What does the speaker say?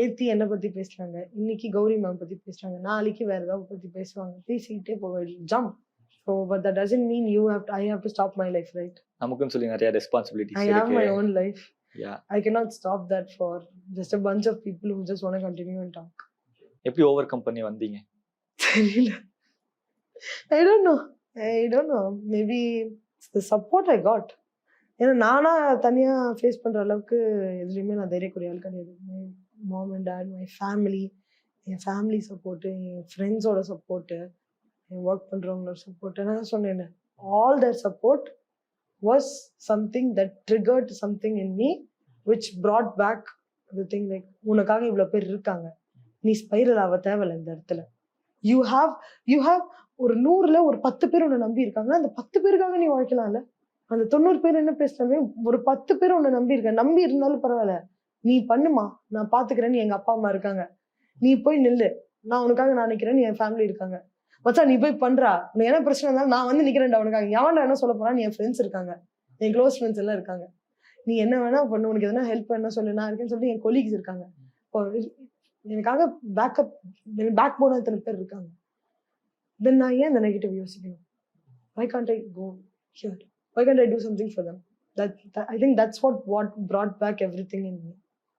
நேத்தி என்னை பத்தி பேசுறாங்க? இன்னைக்கு கௌரி மேம் பத்தி பேசுறாங்க. நாளைக்கு வேற ஏதாவது பத்தி பேசுவாங்க. பேசிக்கிட்டே போக jump so but that doesn't mean you have I have to stop my life right நமக்குன்னு சொல்லி நிறைய I responsibilities have my own life. I cannot stop that for just a bunch of people just want to continue and talk. எப்படி overcome பண்ணி வந்தீங்க? தெரியல. I don't know I don't know maybe the support I got ஏன்னா நானாக தனியாக face பண்ணுற அளவுக்கு எதுலேயுமே நான் தைரியக்குரிய ஆள் கிடையாது my mom and dad my family N family support என் ஃப்ரெண்ட்ஸோட சப்போர்ட்டு என் ஒர்க் பண்ணுறவங்களோட சப்போர்ட்டு நான் சொன்னேன் all their support was something that triggered something in me which brought back the thing like உனக்காக இவ்வளோ பேர் இருக்காங்க. நீ ஸ்பைரல் ஆக தேவையில்ல இந்த இடத்துல. யூ ஹாவ் யூ ஹாவ் ஒரு நூறுல ஒரு பத்து பேர் உன்னை நம்பி இருக்காங்க அந்த பத்து பேருக்காக நீ உழைக்கலாம்ல அந்த தொண்ணூறு பேர் என்ன பேசுறாங்க? ஒரு பத்து பேர் உன்னை நம்பி இருக்க நம்பி இருந்தாலும் பரவாயில்ல. நீ பண்ணுமா? நான் பாத்துக்கிறேன்னு எங்க அப்பா அம்மா இருக்காங்க. நீ போய் நில்லு. நான் உனக்காக நான் நிக்கிறேன்னு என் ஃபேமிலி இருக்காங்க. மச்சான் நீ போய் பண்றா. உனக்கு என்ன பிரச்சனை இருந்தாலும் நான் வந்து நிக்கிறேன்டா உனக்காக. எவன்டா என்ன சொல்ல போறான்னு என் ஃப்ரெண்ட்ஸ் இருக்காங்க. என் க்ளோஸ் ஃப்ரெண்ட்ஸ் எல்லாம் இருக்காங்க. நீ என்ன வேணா பண்ணு. உனக்கு எதனா ஹெல்ப் பண்ண சொல்லு. நான் இருக்கேன்னு சொல்லிட்டு என் கொலீக்ஸ் இருக்காங்க. இப்போ எனக்காக பேக்கப் பேக் போன இத்தனை பேர் இருக்காங்க. தென் நான் ஏன் இந்த நெகட்டிவ் யோசிக்கணும்? I can't I go here why can't I do something for them? That, that I think that's what what brought back everything in me.